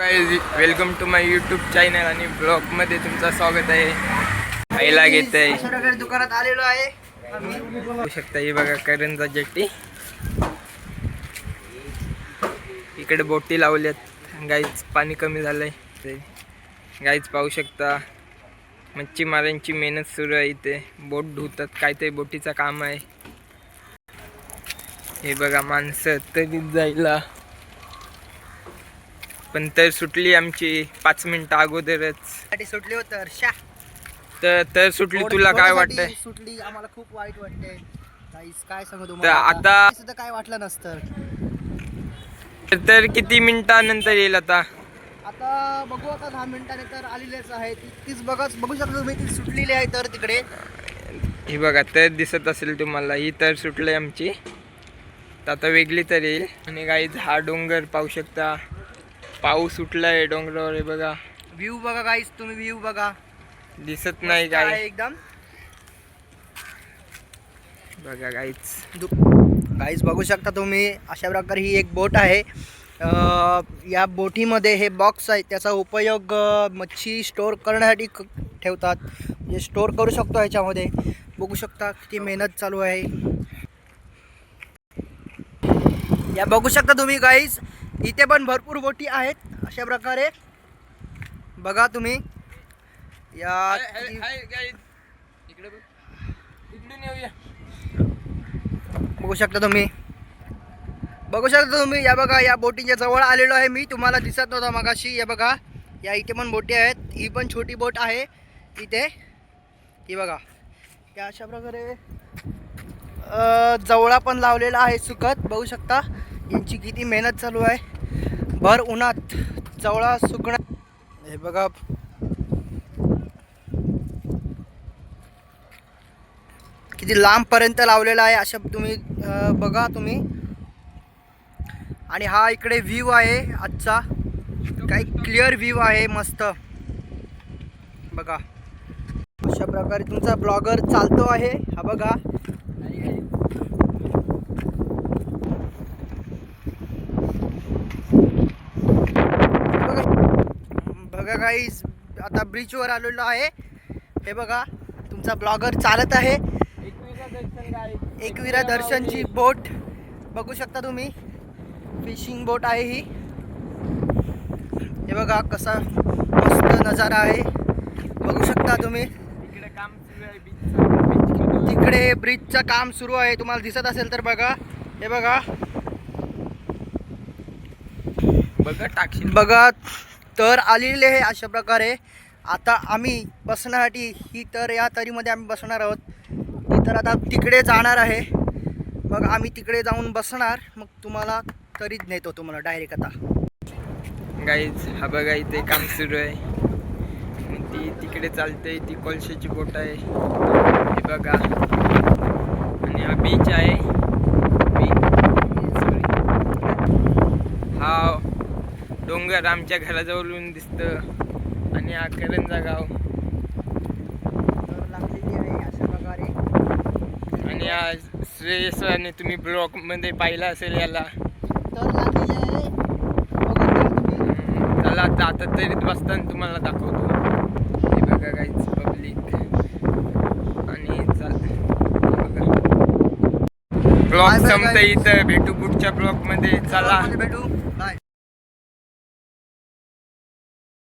Welcome to my YouTube channel आणि ब्लॉगमध्ये तुमचं स्वागत आहे. खायला घेत आहे दुकानात आलेलो आहे. शकता ही बघा करंजा जट्टी. इकडे बोटी लावल्यात. गाईच पाणी कमी झालंय. ते गाईच पाहू शकता. मच्छीमारांची मेहनत सुरू आहे इथे. बोट धुतात काय ते बोटीचं काम आहे. हे बघा माणसं तरी जायला. पण तर सुटली आमची पाच मिनिटं अगोदरच. सुटली होत हर्षा. तर तर सुटली तुला काय वाटतंय? सुटली? आम्हाला खूप वाईट वाटते काहीच काय सांगू तुम्हाला? आता- सुद्धा काय वाटलं नसतं. तर- किती मिनिटानंतर येईल आता? आता बघू आता दहा मिनिटाने तर आलेलेच आहे ती- तीच बघा बघू शकता तुम्ही ती सुटलेली आहे तर तिकडे. ही बघा तर दिसत असेल तुम्हाला ही तर सुटली आमची. तर आता वेगळी तर येईल. आणि काही हा डोंगर पाहू शकता. पाऊस सुटलाय डोंगरावर हे बघा. व्ह्यू बघा काहीच तुम्ही व्ह्यू बघा. दिसत नाही काय एकदम. बघा काहीच गाईज बघू शकता तुम्ही अशा प्रकारे ही एक बोट आहे. या बोटीमध्ये हे बॉक्स आहे त्याचा उपयोग मच्छी स्टोअर करण्यासाठी ठेवतात. म्हणजे स्टोअर करू शकतो ह्याच्यामध्ये बघू शकता किती मेहनत चालू आहे. या बघू शकता तुम्ही गाईज इथे पण भरपूर बोटी आहेत अशा प्रकारे. बघा तुम्ही. या बघू. शकता तुम्ही. बघू शकता तुम्ही या बघा या बोटीच्या जवळ आलेलो आहे मी. तुम्हाला दिसत नव्हता मगाशी. या बघा या इथे पण बोटी आहेत. ही पण छोटी बोट आहे इथे. ही बघा. या अशा प्रकारे जवळा पण लावलेला आहे सुकत बघू शकता यांची किती मेहनत चालू आहे. भर उन्हात चवळा सुकणं हे बघा. किती लांबपर्यंत लावलेला आहे अशा तुम्ही बघा तुम्ही. आणि हा इकडे व्ह्यू आहे आजचा. काही क्लिअर व्ह्यू आहे मस्त. बघा. अशा प्रकारे तुमचा ब्लॉगर चालतो आहे. हा बघा. बघा काही आता ब्रिजवर आलेलो आहे. हे बघा तुमचा ब्लॉगर चालत आहे. एकविरा दर्शनची बोट बघू शकता तुम्ही. फिशिंग बोट आहे ही. हे बघा कसा मस्त नजारा आहे. बघू शकता तुम्ही. तिकडे ब्रिजचं काम सुरू आहे. तुम्हाला दिसत असेल तर बघा. हे बघा. बघा टाकशील. बघा तर आलेले आहे अशा प्रकारे. आता आम्ही बसण्यासाठी ही तर या तरीमध्ये आम्ही बसणार आहोत. ती तर आता तिकडे जाणार आहे. मग आम्ही तिकडे जाऊन बसणार. मग तुम्हाला तरीच नेतो तुम्हाला डायरेक्ट आता. गाईज हा बघा इथे काम सुरू आहे. ती तिकडे चालते ती कोळशाची बोट आहे. हे बघा. आणि हा बीच आहे सॉरी हा डोंगर आमच्या घराजवळून दिसतं. आणि हा करंजा गाव. आणि हा श्रेयस आणि तुम्ही ब्लॉकमध्ये पाहिला असेल याला. चला आता तरी बसताना तुम्हाला दाखवतो. हे बघा काहीच पब्लिक आणि ब्लॉग bye संपता. इथं. भेटू पुढच्या ब्लॉगमध्ये चला भेटू